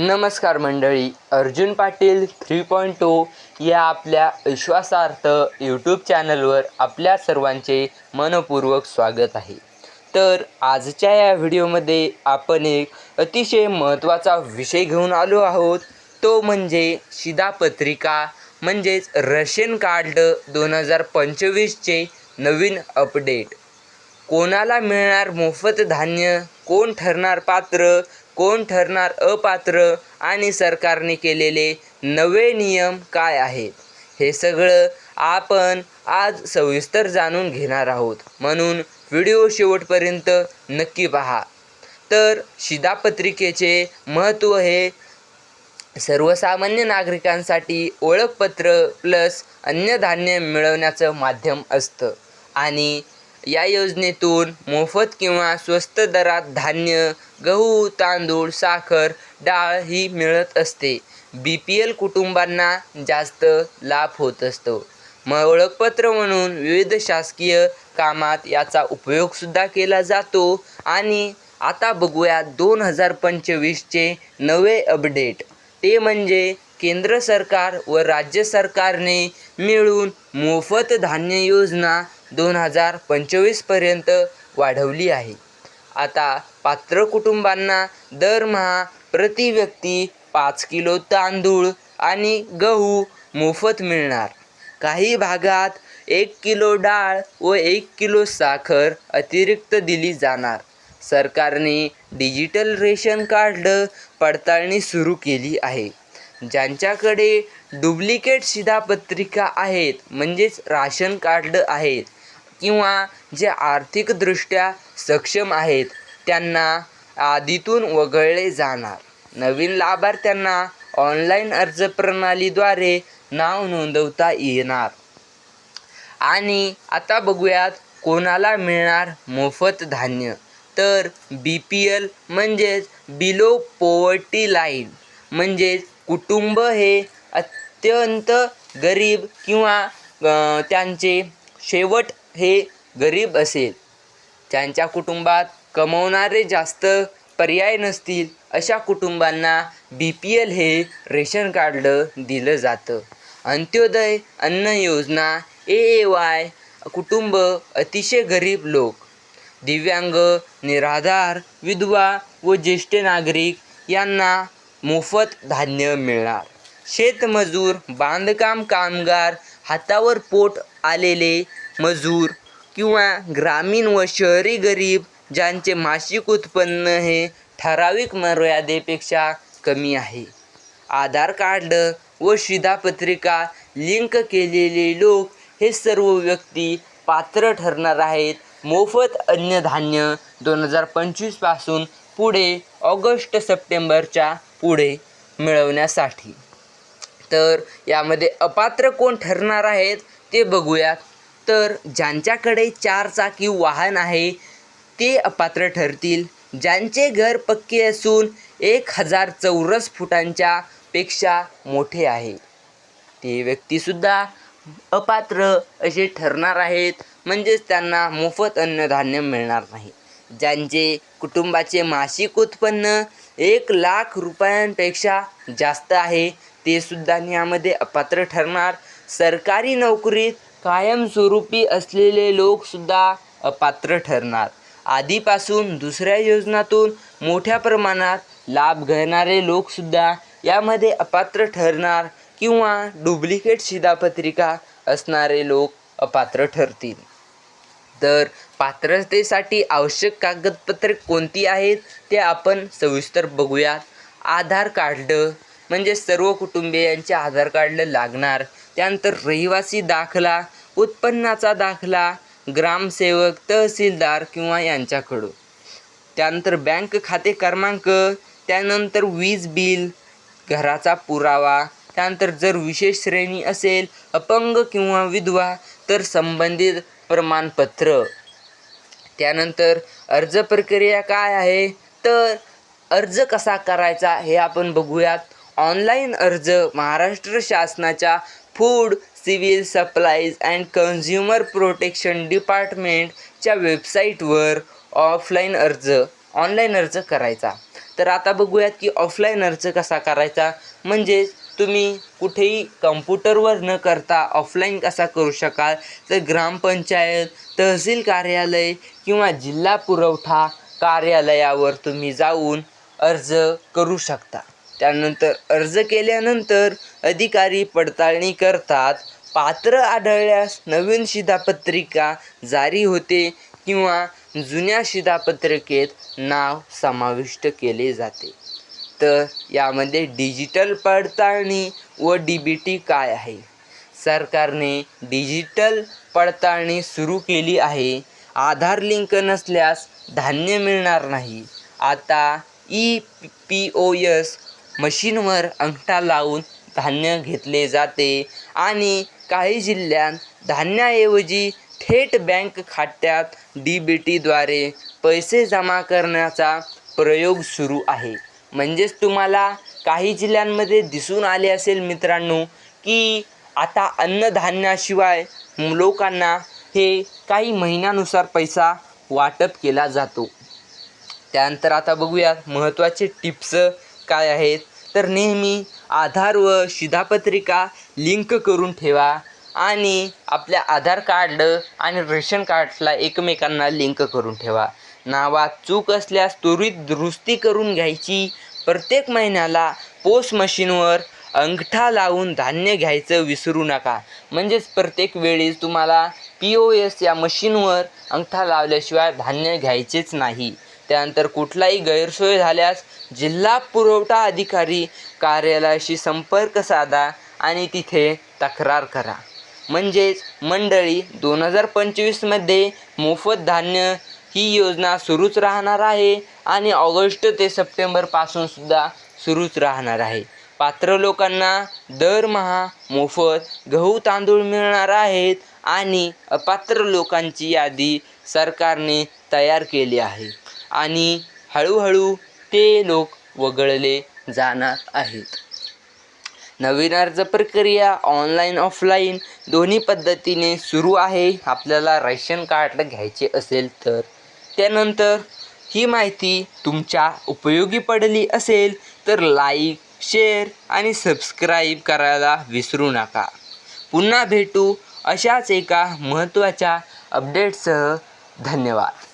नमस्कार मंडळी Arjun Patil three point two या आपल्या विश्वासार्थ यूट्यूब चॅनलवर आपल्या सर्वांचे मनपूर्वक स्वागत आहे. तर आजच्या या व्हिडिओमध्ये आपण एक अतिशय महत्त्वाचा विषय घेऊन आलो आहोत. तो म्हणजे शिधापत्रिका म्हणजेच रशियन कार्ड दोन हजार पंचवीसचे नवीन अपडेट कोणाला मिळणार मोफत धान्य? कोण ठरणार पात्र? कोण ठरणार अपात्र आणि सरकारने केलेले नवे नियम काय आहेत? हे सगळं आपण आज सविस्तर जाणून घेणार आहोत. म्हणून व्हिडिओ शेवटपर्यंत नक्की पहा. तर शिधापत्रिकेचे महत्त्व हे सर्वसामान्य नागरिकांसाठी ओळखपत्र प्लस अन्य धान्य मिळवण्याचं माध्यम असतं. आणि या योजनेतून मोफत किंवा स्वस्त दरात धान्य गहू तांदूळ साखर डाळ ही मिळत असते. बी पी एल कुटुंबांना जास्त लाभ होत असतो. मग ओळखपत्र म्हणून विविध शासकीय कामात याचा उपयोगसुद्धा केला जातो. आणि आता बघूया दोन हजार पंचवीसचे नवे अपडेट. ते म्हणजे केंद्र सरकार व राज्य सरकारने मिळून मोफत धान्य योजना दोन हजार पंचवीसपर्यंत वाढवली आहे. आता पात्र कुटुंबांना दरमहा प्रति व्यक्ती पाच किलो तांदूळ आणि गहू मोफत मिळणार. काही भागात एक किलो डाळ व एक किलो साखर अतिरिक्त दिली जाणार. सरकारने डिजिटल रेशन कार्ड पडताळणी सुरू केली आहे. ज्यांच्याकडे डुप्लिकेट शिधापत्रिका आहेत म्हणजेच राशन कार्ड आहेत किंवा जे आर्थिकदृष्ट्या सक्षम आहेत त्यांना आधीतून वगळले जाणार. नवीन लाभार्थ्यांना ऑनलाईन अर्ज प्रणालीद्वारे नाव नोंदवता येणार. आणि आता बघूयात कोणाला मिळणार मोफत धान्य. तर बी पी एल म्हणजेच बिलो पोवर्टी लाईन म्हणजेच कुटुंब हे अत्यंत गरीब किंवा त्यांचे शेवट हे गरीब असेल. त्यांच्या कुटुंबात कमवणारे जास्त पर्याय नसतील अशा कुटुंबांना बी पी एल हे रेशन कार्ड दिलं जातं. अंत्योदय अन्न योजना ए ए वाय कुटुंब अतिशय गरीब लोक दिव्यांग निराधार विधवा व ज्येष्ठ नागरिक यांना मोफत धान्य मिळणार. शेतमजूर बांधकाम कामगार हातावर पोट आलेले मजूर किंवा ग्रामीण व शहरी गरीब ज्यांचे मासिक उत्पन्न हे ठराविक मर्यादेपेक्षा कमी आहे. आधार कार्ड व शिधापत्रिका लिंक केलेले लोक हे सर्व व्यक्ती पात्र ठरणार आहेत. मोफत अन्नधान्य दोन हजार पंचवीसपासून पुढे ऑगस्ट सप्टेंबरच्या पुढे मिळवण्यासाठी. तर यामध्ये अपात्र कोण ठरणार आहेत ते बघूयात. तर ज्यांच्याकडे चारचाकी वाहन आहे ते अपात्र ठरतील. ज्यांचे घर पक्के असून एक हजार चौरस फुटांच्या पेक्षा मोठे आहे. ते व्यक्तीसुद्धा अपात्र असे ठरणार आहेत म्हणजेच त्यांना मोफत अन्नधान्य मिळणार नाही. ज्यांचे कुटुंबाचे मासिक उत्पन्न एक लाख रुपयांपेक्षा जास्त आहे ते सुद्धा यामध्ये अपात्र ठरणार. सरकारी नोकरीत कायमस्वरूपी असलेले लोकसुद्धा अपात्र ठरणार. आधीपासून दुसऱ्या योजनातून मोठ्या प्रमाणात लाभ घेणारे लोकसुद्धा यामध्ये अपात्र ठरणार किंवा डुप्लिकेट शिधापत्रिका असणारे लोक अपात्र ठरतील. तर पात्रतेसाठी आवश्यक कागदपत्रे कोणती आहेत ते आपण सविस्तर बघूयात. आधार कार्ड म्हणजे सर्व कुटुंबियांचे आधार कार्ड लागणार. त्यानंतर रहिवासी दाखला उत्पन्नाचा दाखला ग्रामसेवक तहसीलदार किंवा यांच्याकडून. त्यानंतर बँक खाते क्रमांक त्यानंतर वीज बिल घराचा पुरावा त्यानंतर जर विशेष श्रेणी असेल अपंग किंवा विधवा तर संबंधित प्रमाणपत्र. त्यानंतर अर्ज प्रक्रिया काय आहे? तर अर्ज कसा करायचा हे आपण बघूयात. ऑनलाईन अर्ज महाराष्ट्र शासनाच्या food civil supplies and consumer protection डिपार्टमेंटच्या वेबसाईटवर ऑफलाईन अर्ज ऑनलाईन अर्ज करायचा. तर आता बघूयात की ऑफलाईन अर्ज कसा करायचा? म्हणजेच तुम्ही कुठेही कम्प्युटरवर न करता ऑफलाईन कसा करू शकाल? तर ग्रामपंचायत तहसील कार्यालय किंवा जिल्हा पुरवठा कार्यालयावर तुम्ही जाऊन अर्ज करू शकता. त्यानंतर अर्ज केल्यानंतर अधिकारी पडताळणी करतात. पात्र आढळल्यास नवीन शिधापत्रिका जारी होते किंवा जुन्या शिधापत्रिकेत नाव समाविष्ट केले जाते. तर यामध्ये डिजिटल पडताळणी व डी बी टी काय आहे? सरकारने डिजिटल पडताळणी सुरू केली आहे. आधार लिंक नसल्यास धान्य मिळणार नाही. आता ई पी ओ एस मशीनवर अंगठा लावून धान्य घेतले जाते आणि काही जिल्ह्यात धान्याऐवजी थेट बँक खात्यात डी बी टीद्वारे पैसे जमा करण्याचा प्रयोग सुरू आहे. म्हणजेच तुम्हाला काही जिल्ह्यांमध्ये दिसून आले असेल मित्रांनो की आता अन्नधान्याशिवाय लोकांना हे काही महिन्यानुसार पैसा वाटप केला जातो. त्यानंतर आता बघूयात महत्त्वाचे टिप्स काय आहेत? तर नेहमी आधार व शिधापत्रिका लिंक करून ठेवा आणि आपल्या आधार कार्ड आणि रेशन कार्डला एकमेकांना लिंक करून ठेवा. नावात चूक असल्यास त्वरित दुरुस्ती करून घ्यायची. प्रत्येक महिन्याला पोस्ट मशीनवर अंगठा लावून धान्य घ्यायचं विसरू नका. म्हणजेच प्रत्येक वेळेस तुम्हाला पी ओ एस या मशीनवर अंगठा लावल्याशिवाय धान्य घ्यायचेच नाही. त्यानंतर कुठलाही गैरसोय झाल्यास जिल्हा पुरवठा अधिकारी कार्यालयाशी संपर्क साधा आणि तिथे तक्रार करा. म्हणजेच मंडळी दोन हजार पंचवीसमध्ये मोफत धान्य ही योजना सुरूच राहणार आहे आणि ऑगस्ट ते सप्टेंबरपासूनसुद्धा सुरूच राहणार आहे. पात्र लोकांना दरमहा मोफत गहू तांदूळ मिळणार आहेत आणि अपात्र लोकांची यादी सरकारने तयार केली आहे. आणि हळूहळू ते लोक वगळले जाणार आहेत. नवीन अर्ज प्रक्रिया ऑनलाईन ऑफलाईन दोन्ही पद्धतीने सुरू आहे. आपल्याला रेशन कार्ड घ्यायचे असेल तर त्यानंतर ही माहिती तुमच्या उपयोगी पडली असेल तर लाईक शेअर आणि सबस्क्राईब करायला विसरू नका. पुन्हा भेटू अशाच एका महत्त्वाच्या अपडेटसह. धन्यवाद.